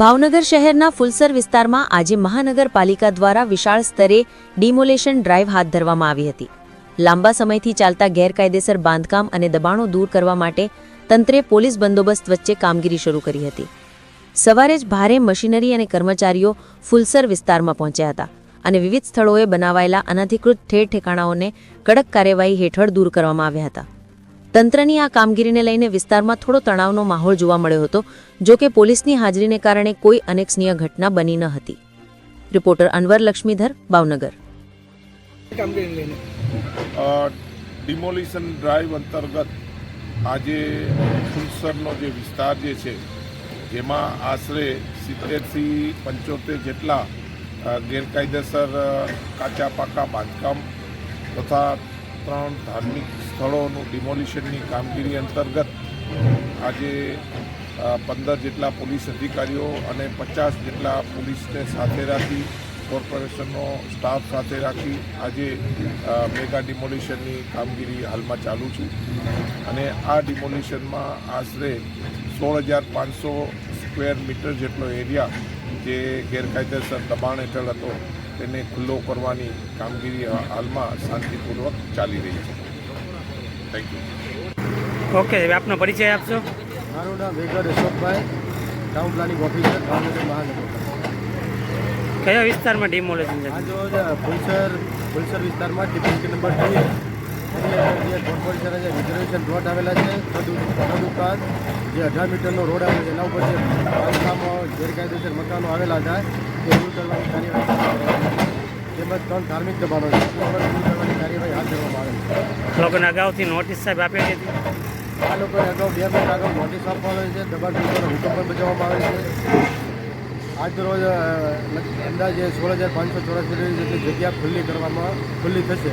ભાવનગર શહેરના ફુલસર વિસ્તારમાં આજે મહાનગરપાલિકા દ્વારા વિશાળ સ્તરે ડિમોલેશન ડ્રાઈવ હાથ ધરવામાં આવી હતી. લાંબા સમયથી ચાલતા ગેરકાયદેસર બાંધકામ અને દબાણો દૂર કરવા માટે તંત્રે પોલીસ બંદોબસ્ત વચ્ચે કામગીરી શરૂ કરી હતી. સવારે જ ભારે મશીનરી અને કર્મચારીઓ ફુલસર વિસ્તારમાં પહોંચ્યા હતા અને વિવિધ સ્થળોએ બનાવાયેલા અનધિકૃત ઠેર ઠેકાણાઓને કડક કાર્યવાહી હેઠળ દૂર કરવામાં આવ્યા હતા. તંત્રની આ કામગીરીને લઈને વિસ્તારમાં થોડો તણાવનો માહોલ જોવા મળ્યો હતો, જો કે પોલીસની હાજરીને કારણે કોઈ અનેક્ષનીય ઘટના બની ન હતી. Reporter Anwar Laxmidhar, Bhavnagar. Demolition drive અંતર્ગત આજે ફુલસરનો જે વિસ્તાર જે છે, જેમાં આશરે સિત્તેરથી પંચોતેર જેટલા ગેરકાયદેસર કાચા પાકા બાંધકામ તથા ત્રણ ધાર્મિક સ્થળોનું ડિમોલિશનની કામગીરી અંતર્ગત આજે પંદર જેટલા પોલીસ અધિકારીઓ અને પચાસ જેટલા પોલીસને સાથે રાખી, કોર્પોરેશનનો સ્ટાફ સાથે રાખી આજે મેગા ડિમોલિશનની કામગીરી હાલમાં ચાલુ છે. અને આ ડિમોલિશનમાં આશરે સોળ હજાર પાંચસો સ્ક્વેર મીટર જેટલો એરિયા જે ગેરકાયદેસર દબાણ હેઠળ હતો તેને ખુલ્લો કરવાની કામગીરી હાલમાં શાંતિપૂર્વક ચાલી રહી છે. થેન્ક યુ ઓકે આપનો પરિચય આપશો. મારું નામ Vegad Ashokbhai town planning officer Bhavnagar મહાનગર. કયા વિસ્તારમાં ડિમોલેશન છે? આજે ફુલસર ફુલસર વિસ્તારમાં ડિપોઝિટ નંબર ટુ જે રિઝર્વેશન પ્લોટ આવેલા છે તદુપરાંત તદ જે અઢાર મીટરનો રોડ આવેલો છે એના ઉપર જે બાંધકામો ગેરકાયદેસર મકાનો આવેલા હતા તે દૂર કરવાની કાર્યવાહી તેમજ ત્રણ ધાર્મિક દબાણો છે. કાર્યવાહી હાથ ધરવામાં આવે છે? લોકોને અગાઉથી નોટિસ સાહેબ આપેલી હતી. આ લોકોને અગાઉ બે મિનિટ અગાઉ નોટિસ આપવામાં આવે છે દબાણ કરવાનો હુકમ પણ બજાવવામાં આવે છે. આજ રોજ અંદાજે સોળ હજાર પાંચસો ચોરાસી જેટલી જગ્યા ખુલ્લી કરવામાં ખુલ્લી થશે.